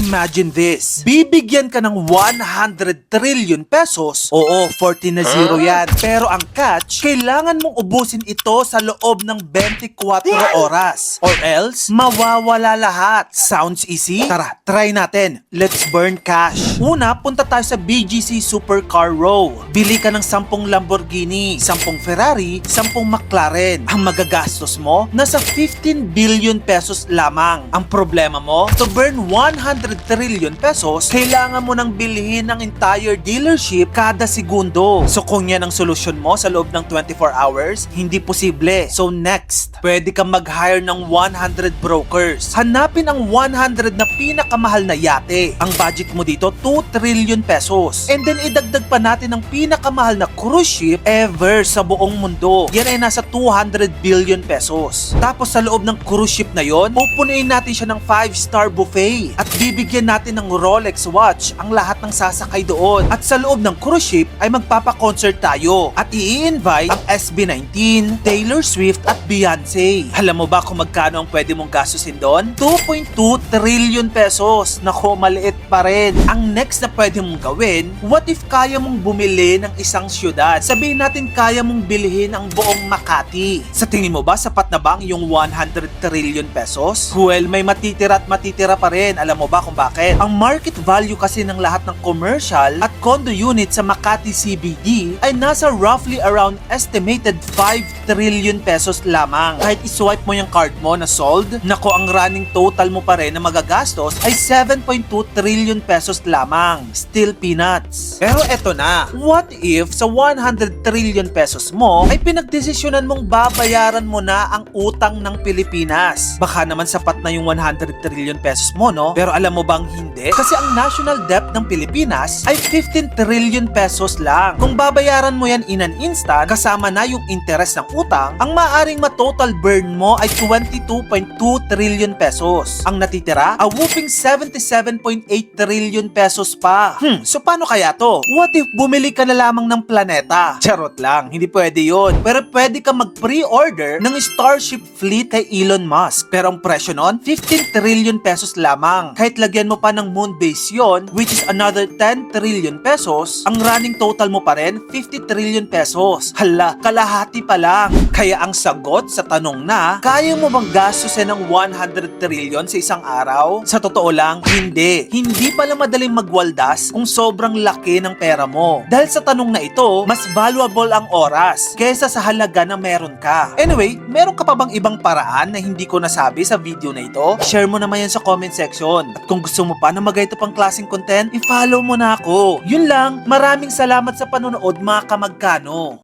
Imagine this. Bibigyan ka ng 100 trillion pesos. Oo, 14 na zero yan. Pero ang catch, kailangan mong ubusin ito sa loob ng 24 oras. Or else, mawawala lahat. Sounds easy? Tara, try natin. Let's burn cash. Una, punta tayo sa BGC Supercar Row. Bili ka ng 10 Lamborghini, 10 Ferrari, 10 McLaren. Ang magagastos mo, nasa 15 billion pesos lamang. Ang problema mo, to burn 100 trillion pesos, kailangan mo nang bilhin ng entire dealership kada segundo. So kung yan ang solusyon mo sa loob ng 24 hours, hindi posible. So next, pwede kang mag-hire ng 100 brokers. Hanapin ang 100 na pinakamahal na yate. Ang budget mo dito, 2 trillion pesos. And then idagdag pa natin ang pinakamahal na cruise ship ever sa buong mundo. Yan ay nasa 200 billion pesos. Tapos sa loob ng cruise ship na yon, pupunuin natin siya ng 5-star buffet. At bibigyan natin ng Rolex watch ang lahat ng sasakay doon. At sa loob ng cruise ship ay magpapa-concert tayo. At i-invite ang SB19, Taylor Swift at Beyonce. Alam mo ba kung magkano ang pwede mong gastusin doon? 2.2 trillion pesos. Nako, maliit pa rin. Ang next na pwede mong gawin, what if kaya mong bumili ng isang syudad? Sabihin natin kaya mong bilhin ang buong Makati. Sa tingin mo ba sapat na ba ang yung 100 trillion pesos? Well, may matitira at matitira pa rin. Alam mo ba kung bakit? Ang market value kasi ng lahat ng commercial at condo unit sa Makati CBD ay nasa roughly around estimated 5 trillion pesos lamang. Kahit iswipe mo yung card mo na sold, nako ang running total mo pa rin na magagastos ay 7.2 trillion pesos lamang. Still peanuts. Pero eto na, what if sa 100 trillion pesos mo ay pinagdesisyonan mong babayaran mo na ang utang ng Pilipinas? Baka naman sapat na yung 100 trillion pesos mo, no? Pero alam mo bang hindi? Kasi ang national debt ng Pilipinas ay 15 trillion pesos lang. Kung babayaran mo yan in an instant, kasama na yung interest ng utang, ang maaring ma-total burn mo ay 22.2 trillion pesos. Ang natitira, a whooping 77.8 trillion pesos pa. Hmm, so paano kaya to? What if bumili ka na lamang ng planeta? Charot lang, hindi pwede yon. Pero pwede ka mag-pre-order ng Starship fleet kay Elon Musk. Pero ang presyo nun, 15 trillion pesos lamang. Kahit lagyan mo pa ng moon base yon, which is another 10 trillion pesos, ang running total mo pa rin, 50 trillion pesos. Hala, kalahati pa lang. Kaya ang sagot sa tanong na, kaya mo bang gastusin ng 100 trillion sa isang araw? Sa totoo lang, hindi. Hindi pala madaling magwaldas kung sobrang laki ng pera mo. Dahil sa tanong na ito, mas valuable ang oras kesa sa halaga na meron ka. Anyway, meron ka pa bang ibang paraan na hindi ko nasabi sa video na ito? Share mo naman yan sa comment section. At kung gusto mo pa na magayto pang klaseng content, i-follow mo na ako. Yun lang, maraming salamat sa panonood mga kamagkano.